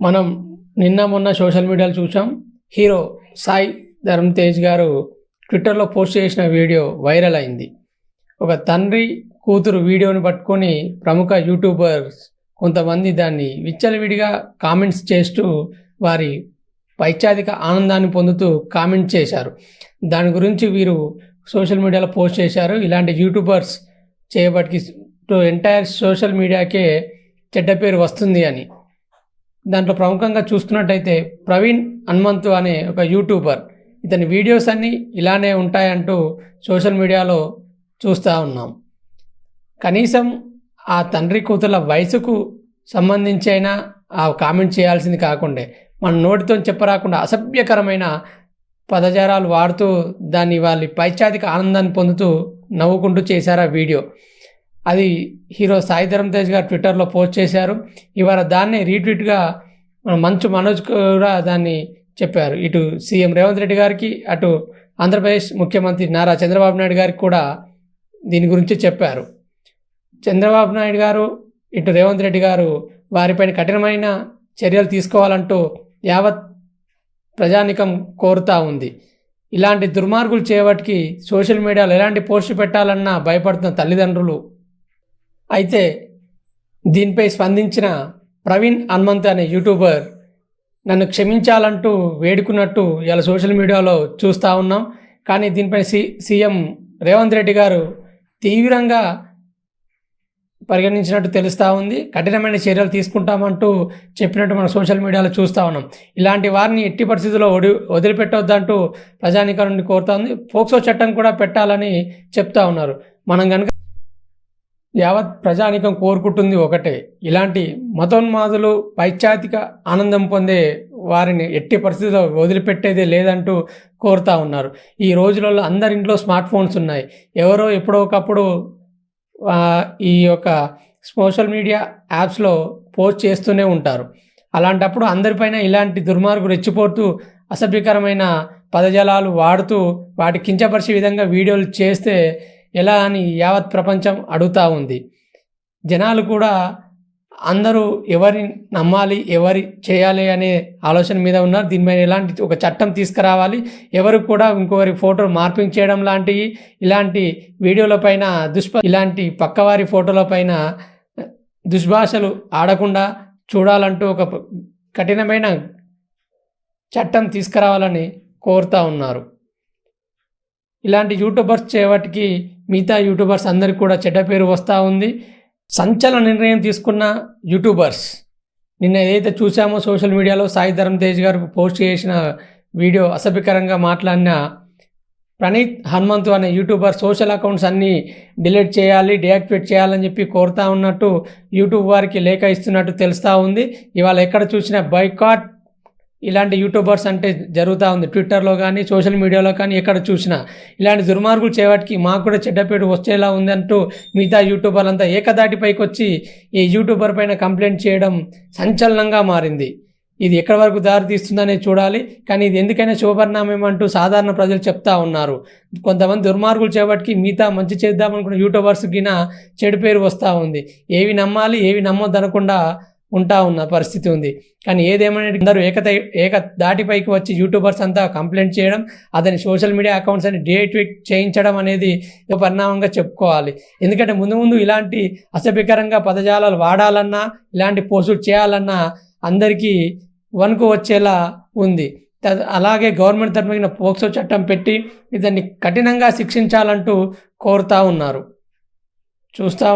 మనం నిన్న మొన్న సోషల్ మీడియాలో చూసాం. హీరో సాయి ధరమ్ తేజ్ గారు ట్విట్టర్లో పోస్ట్ చేసిన వీడియో వైరల్ అయింది. ఒక తండ్రి కూతురు వీడియోని పట్టుకొని ప్రముఖ యూట్యూబర్స్ కొంతమంది దాన్ని విచ్చలవిడిగా కామెంట్స్ చేస్తూ వారి పైచాదిక ఆనందాన్ని పొందుతూ కామెంట్ చేశారు. దాని గురించి వీరు సోషల్ మీడియాలో పోస్ట్ చేశారు. ఇలాంటి యూట్యూబర్స్ చేయబట్టి ఎంటైర్ సోషల్ మీడియాకే చెడ్డ పేరు వస్తుంది అని. దాంట్లో ప్రముఖంగా చూస్తున్నట్టయితే ప్రవీణ్ హనుమంతు అనే ఒక యూట్యూబర్. ఇతని వీడియోస్ అన్నీ ఇలానే ఉంటాయంటూ సోషల్ మీడియాలో చూస్తూ ఉన్నాం. కనీసం ఆ తండ్రి కూతుర్ల వయసుకు సంబంధించి అయినా ఆ కామెంట్ చేయాల్సింది కాకుండా. మన నోటితో చెప్పరాకుండా అసభ్యకరమైన పదజారాలు వాడుతూ దాన్ని వాళ్ళ పైచాతిక ఆనందాన్ని పొందుతూ నవ్వుకుంటూ చేశారు ఆ వీడియో. అది హీరో సాయి ధరమ్ తేజ్ గారు ట్విట్టర్లో పోస్ట్ చేశారు. ఇవాళ దాన్ని రీట్వీట్గా మన మంచు మనోజ్ కూడా దాన్ని చెప్పారు. ఇటు సీఎం రేవంత్ రెడ్డి గారికి అటు ఆంధ్రప్రదేశ్ ముఖ్యమంత్రి నారా చంద్రబాబు నాయుడు గారికి కూడా దీని గురించి చెప్పారు. చంద్రబాబు నాయుడు గారు ఇటు రేవంత్ రెడ్డి గారు వారిపైన కఠినమైన చర్యలు తీసుకోవాలంటూ యావత్ ప్రజానికం కోరుతా ఉంది. ఇలాంటి దుర్మార్గులు చేయబట్టి సోషల్ మీడియాలో ఎలాంటి పోస్టు పెట్టాలన్నా భయపడుతున్న తల్లిదండ్రులు అయితే దీనిపై స్పందించిన ప్రవీణ్ హనుమంత్ అనే యూట్యూబర్ నన్ను క్షమించాలంటూ వేడుకున్నట్టు ఇలా సోషల్ మీడియాలో చూస్తూ ఉన్నాం. కానీ దీనిపై సి సీఎం రేవంత్ రెడ్డి గారు తీవ్రంగా పరిగణించినట్టు తెలుస్తూ ఉంది. కఠినమైన చర్యలు తీసుకుంటామంటూ చెప్పినట్టు మనం సోషల్ మీడియాలో చూస్తూ ఉన్నాం. ఇలాంటి వారిని ఎట్టి పరిస్థితుల్లో వడి వదిలిపెట్టొద్దంటూ ప్రజానికం నుండి కోరుతా ఉంది. పోక్సో చట్టం కూడా పెట్టాలని చెప్తా ఉన్నారు. మనం కనుక యావత్ ప్రజానికం కోరుకుంటుంది ఒకటే. ఇలాంటి మతోన్మాదులు పైచాతిక ఆనందం పొందే వారిని ఎట్టి పరిస్థితిలో వదిలిపెట్టేదే లేదంటూ కోరుతా ఉన్నారు. ఈ రోజులలో అందరి ఇంట్లో స్మార్ట్ ఫోన్స్ ఉన్నాయి. ఎవరో ఎప్పుడో ఒకప్పుడు ఈ యొక్క సోషల్ మీడియా యాప్స్లో పోస్ట్ చేస్తూనే ఉంటారు. అలాంటప్పుడు అందరిపైన ఇలాంటి దుర్మార్గులు రెచ్చిపోతూ అసభ్యకరమైన పదజాలాలు వాడుతూ వాటి కించపరిచే విధంగా వీడియోలు చేస్తే ఎలా అని యావత్ ప్రపంచం అడుగుతూ ఉంది. జనాలు కూడా అందరూ ఎవరి నమ్మాలి ఎవరి చేయాలి అనే ఆలోచన మీద ఉన్నారు. దీనిపైన ఎలాంటి ఒక చట్టం తీసుకురావాలి ఎవరు కూడా ఇంకొకరి ఫోటో మార్పింగ్ చేయడం లాంటివి ఇలాంటి వీడియోల పైన దుష్ప ఇలాంటి పక్కవారి ఫోటోల పైన దుష్భాషలు ఆడకుండా చూడాలంటూ ఒక కఠినమైన చట్టం తీసుకురావాలని కోరుతూ ఉన్నారు. ఇలాంటి యూట్యూబర్స్ చేపటికి మిగతా యూట్యూబర్స్ అందరికి కూడా చెడ్డ పేరు వస్తూ ఉంది. సంచలన నిర్ణయం తీసుకున్న యూట్యూబర్స్. నిన్న ఏదైతే చూసామో సోషల్ మీడియాలో సాయి ధరమ్ తేజ్ గారు పోస్ట్ చేసిన వీడియో అసభ్యకరంగా మాట్లాడిన ప్రణీత్ హనుమంతు అనే యూట్యూబర్ సోషల్ అకౌంట్స్ అన్నీ డిలీట్ చేయాలి డియాక్టివేట్ చేయాలని చెప్పి కోరుతా ఉన్నట్టు యూట్యూబ్ వారికి లేఖ ఇస్తున్నట్టు తెలుస్తూ ఉంది. ఇవాళ ఎక్కడ చూసినా బైకాట్ ఇలాంటి యూట్యూబర్స్ అంటే జరుగుతూ ఉంది. ట్విట్టర్లో కానీ సోషల్ మీడియాలో కానీ ఎక్కడ చూసినా. ఇలాంటి దుర్మార్గులు చేయవాటికి మాకు కూడా చెడ్డపేట వచ్చేలా ఉందంటూ మిగతా యూట్యూబర్లంతా ఏకదాటిపైకి వచ్చి ఈ యూట్యూబర్ పైన కంప్లైంట్ చేయడం సంచలనంగా మారింది. ఇది ఎక్కడి వరకు దారి తీస్తుందనే చూడాలి. కానీ ఇది ఎందుకైనా శుభపరిణామం అంటూ సాధారణ ప్రజలు చెప్తా ఉన్నారు. కొంతమంది దుర్మార్గులు చేపట్టి మిగతా మంచి చేద్దామనుకున్న యూట్యూబర్స్ గిన చెడు పేరు వస్తూ ఉంది. ఏవి నమ్మాలి ఏవి నమ్మొద్దనకుండా ఉంటా ఉన్న పరిస్థితి ఉంది. కానీ ఏదేమైనా అందరూ ఏకత ఏక దాటిపైకి వచ్చి యూట్యూబర్స్ అంతా కంప్లైంట్ చేయడం అతని సోషల్ మీడియా అకౌంట్స్ అని డియాక్టివేట్ చేయించడం అనేది ఒక పరిణామంగా చెప్పుకోవాలి. ఎందుకంటే ముందు ముందు ఇలాంటి అసభ్యకరంగా పదజాలాలు వాడాలన్నా ఇలాంటి పోస్టులు చేయాలన్నా అందరికీ వణుకు వచ్చేలా ఉంది. అలాగే గవర్నమెంట్ తరఫున పోక్సో చట్టం పెట్టి ఇతన్ని కఠినంగా శిక్షించాలంటూ కోరుతా ఉన్నారు. చూస్తా